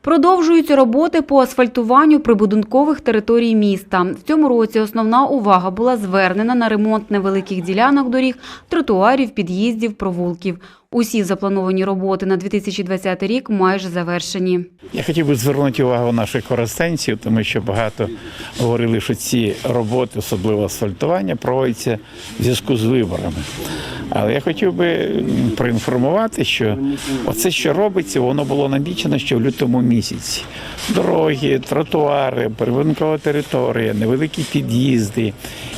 Продовжуються роботи по асфальтуванню прибудинкових територій міста. В цьому році основна увага була звернена на ремонт невеликих ділянок доріг, тротуарів, під'їздів, провулків. Усі заплановані роботи на 2020 рік майже завершені. Я хотів би звернути увагу наших користенців, тому що багато говорили, що ці роботи, особливо асфальтування, проводяться в зв'язку з виборами. Але я хотів би проінформувати, що оце, що робиться, воно було намічено ще в лютому місяці. Дороги, тротуари, прибудинкова територія, невеликі під'їзди.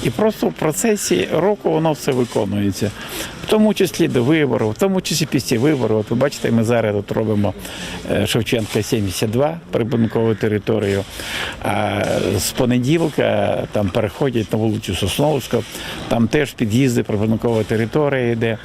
І просто в процесі року воно все виконується. В тому числі до виборів, в тому числі після виборів. От ви бачите, ми зараз тут робимо е, Шевченка 72 прибудинкову територію. А з понеділка там переходять на вулицю Сосновську, там теж під'їзди, прибудинкова територія йде.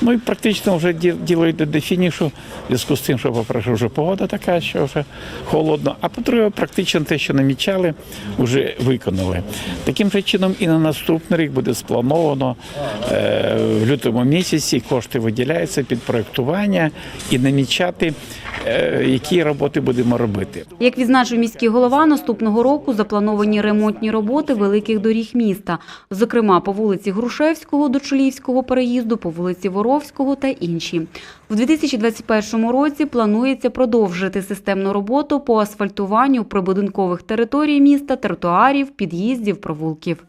Ну і практично вже діло йде до фінішу, в зв'язку з тим, що, по-перше, вже погода така, що вже холодно, а по-друге, практично те, що намічали, вже виконали. Таким же чином і на наступний рік буде сплановано е, в лютому місяці кошти виділяються під проєктування і намічати, е, які роботи будемо робити. Як відзначив міський голова, наступного року заплановані ремонтні роботи великих доріг міста, зокрема по вулиці Грушевського до Чулівського переїзду, по вулиці Воровського та інші. В 2021 році планується продовжити системну роботу по асфальтуванню прибудинкових територій міста, тротуарів, під'їздів, провулків.